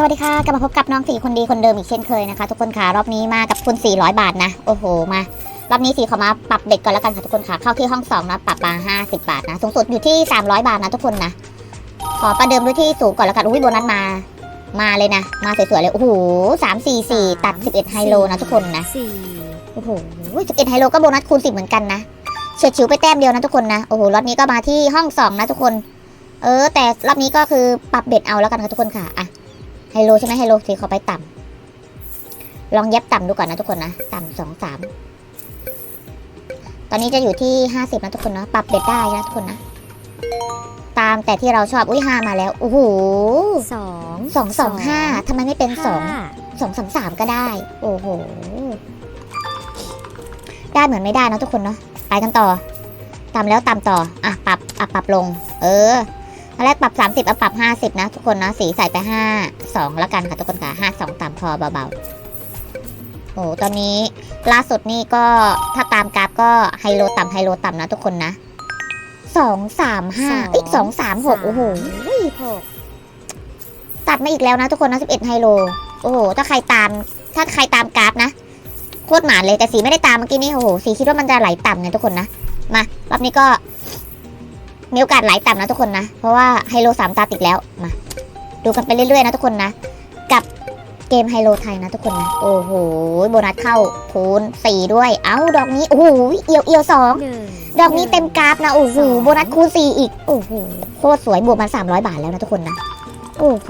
สวัสดีค่ะ กลับมาพบกับน้องสีคนดีคนเดิมอีกเช่นเคยนะคะ ทุกคนค่ะ รอบนี้มากับทุน400 บาทนะ โอ้โห มา รอบนี้สีขอมาปรับเด็กก่อนแล้วกันค่ะทุกคนค่ะ เข้าที่ห้องสองนะปรับมา50 บาทนะ สูงสุดอยู่ที่ 300 บาทนะทุกคนนะ ขอประเดิมด้วยที่สูงก่อนแล้วกัน อุ้ยโบนัสมา มาเลยนะ มาสวยๆเลย โอ้โหสามสี่สี่ตัด 11 ไฮโลนะทุกคนนะสี่โอ้โห11 ไฮโลก็โบนัสคูณ10เหมือนกันนะเฉียดฉิวไปแต้มเดียวนะทุกคนนะ โอ้โห รอบนี้ก็มาที่ห้องสองนะทุกคน เออ แต่รอบนี้ก็คือปรับเบ็ดเอาแล้วกันค่ะทุกคนค่ะอะ ไฮโลใช่ไหมไฮโลสีขอไปต่ำลองเย็บต่ำดูก่อนนะทุกคนนะ ต่ำสองสามตอนนี้จะอยู่ที่ห้าสิบนะทุกคนเนาะปรับเบ็ดได้นะทุกคนนะ ตามแต่ที่เราชอบอุ้ยห้ามาแล้วโอ้โหสองสองสองห้าทำไมไม่เป็นสองห้าสองสามสามก็ได้ โอ้โหได้เหมือนไม่ได้นะทุกคนเนาะไปกันต่อตามแล้วตามต่ออะปรับอะปรับลง เออ ตอนแรกปรับ 30อะปรับ 50 นะ ทุกคนนะสีใส่ไป 5 2 แล้วกันค่ะทุกคนค่ะ 5 2 ตามพอเบาๆ โอ้ตอนนี้ล่าสุดนี่ก็ถ้าตามกราฟก็ไฮโลต่ำไฮโลต่ำนะทุกคนนะสองสามห้าอ้ยสองสามหกโอ้โหตัดมาอีกแล้วนะทุกคนนะ11ไฮโล โอ้โห ถ้าใครตาม ถ้าใครตามกราฟนะ โคตรหมานเลยแต่สีไม่ได้ตามเมื่อกี้นี้โอ้โหสีคิดว่ามันจะไหลต่ำไงทุกคนนะ มารอบนี้ก็ มีโอกาสไหลต่ำนะทุกคนนะ เพราะว่าไฮโลสามตาติดแล้วมาดูกันไปเรื่อยๆนะทุกคนนะ กับเกมไฮโลไทยนะทุกคนนะ โอ้โหโบนัสเข้าคูณสี่ด้วย เอ้าดอกนี้โอ้โหเอียวเอียวสองหนึ่งดอกนี้เต็มกราฟนะโอ้โหโบนัสคูณสี่อีกโอ้โหโคตรสวยบวกมา300บาทแล้วนะทุกคนนะโอ้โห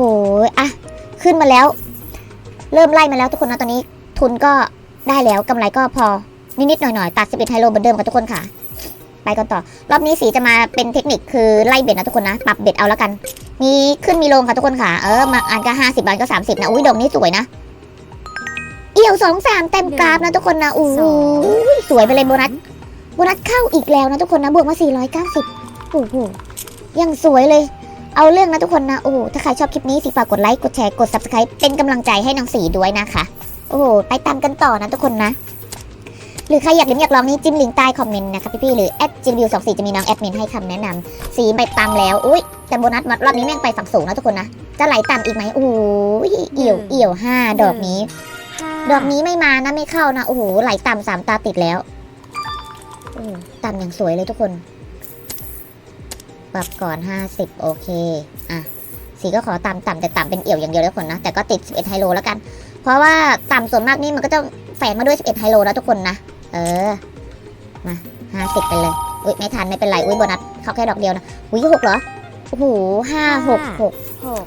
อะขึ้นมาแล้ว เริ่มไล่มาแล้วทุกคนนะตอนนี้ทุนก็ได้แล้วกำไรก็พอนิดๆหน่อยๆตัด11ไฮโลเหมือนเดิมกับทุกคนค่ะ ไปกันต่อ รอบนี้สีจะมาเป็นเทคนิคคือไล่เบ็ดนะทุกคนนะ ปรับเบ็ดเอาแล้วกัน มีขึ้นมีลงค่ะทุกคนค่ะ เออมาอันก็50บาทก็30นะ อุ้ยดอกนี้สวยนะ เอี่ยวสองสามเต็มกราฟนะทุกคนนะอู้สวยไปเลยโบนัส โบนัสเข้าอีกแล้วนะทุกคนนะ บวกมา490โอ้โห ยังสวยเลย เอาเรื่องนะทุกคนนะ โอ้โห ถ้าใครชอบคลิปนี้สิฝากกดไลค์ กดแชร์ กด subscribe เป็นกำลังใจให้น้องสีด้วยนะคะ โอ้โห ไปตามกันต่อนะทุกคนนะ หรือใครอยากเล่นอยากลองนี่จิ้มลิงก์ใต้คอมเมนต์นะคะพี่ๆหรือแอดจิมวิวสองสี่จะมีน้องแอดมินให้คำแนะนำสีไปตามแล้วอุ้ยแต่โบนัสรอบนี้แม่งไปฝั่งสูงนะทุกคนนะ จะไหลต่ำอีกไหมโอ้ยเอี่ยวเอี่ยวห้าดอกนี้ห้าดอกนี้ไม่มานะไม่เข้านะโอ้โหไหลต่ำสามตาติดแล้วโอ้โหต่ำอย่างสวยเลยทุกคน ปรับก่อน50โอเคอะสีก็ขอต่ำต่ำแต่ต่ำเป็นเอี่ยวอย่างเดียวแล้วคนนะ แต่ก็ติด 11 ไฮโลแล้วกัน เพราะว่าต่ำส่วนมากนี่มันก็จะแฝงมาด้วย 11 ไฮโลแล้วทุกคนนะ เออ มา50ไปเลย อุ้ยไม่ทันไม่เป็นไร อุ้ยโบนัสเขาแค่ดอกเดียวนะ อุ้ยหกเหรอ โอ้โหห้าหกหกหก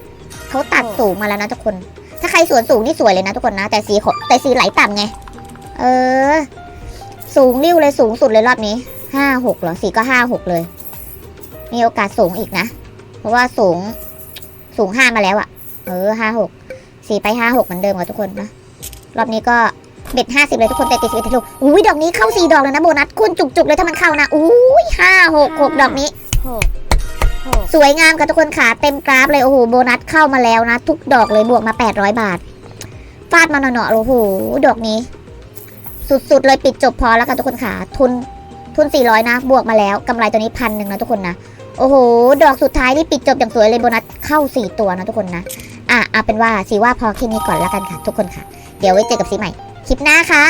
เขาตัดสูงมาแล้วนะทุกคน ถ้าใครสวนสูงนี่สวยเลยนะทุกคนนะ แต่สีแต่สีไหลต่ำไง เออ สูงริ้วเลยสูงสุดเลยรอบนี้ห้าหกเหรอสีก็ห้าหกเลย มีโอกาสสูงอีกนะ เพราะว่าสูงสูงห้ามาแล้วอะเออห้าหกสีไปห้าหกเหมือนเดิมกับทุกคนนะ รอบนี้ก็ เบ็ดห้าสิบเลยทุกคนแต่ติดสิบเอ็ดลูกอุ้ยดอกนี้เข้าสี่ดอกเลยนะโบนัสคุณจุกๆเลยถ้ามันเข้านะอุ้ยห้าหกหกดอกนี้หกหกสวยงามค่ะทุกคนขาเต็มกราฟเลยโอ้โหโบนัสเข้ามาแล้วนะ ทุกดอกเลยบวกมา 800 บาทฟาดมาหน่อๆโอ้โหดอกนี้ สุดๆเลยปิดจบพอแล้วค่ะทุกคนขาทุนทุน 400 นะ บวกมาแล้วกำไรตัวนี้พันหนึ่งนะทุกคนนะโอ้โห ดอกสุดท้ายที่ปิดจบอย่างสวยเลยโบนัสเข้า 4 ตัวนะทุกคนนะ อะเอาเป็นว่าสีว่าพอแค่นี้ก่อนแล้วกันค่ะ ทุกคนค่ะ เดี๋ยวไว้เจอกับสีใหม่ คลิปหน้าค่ะ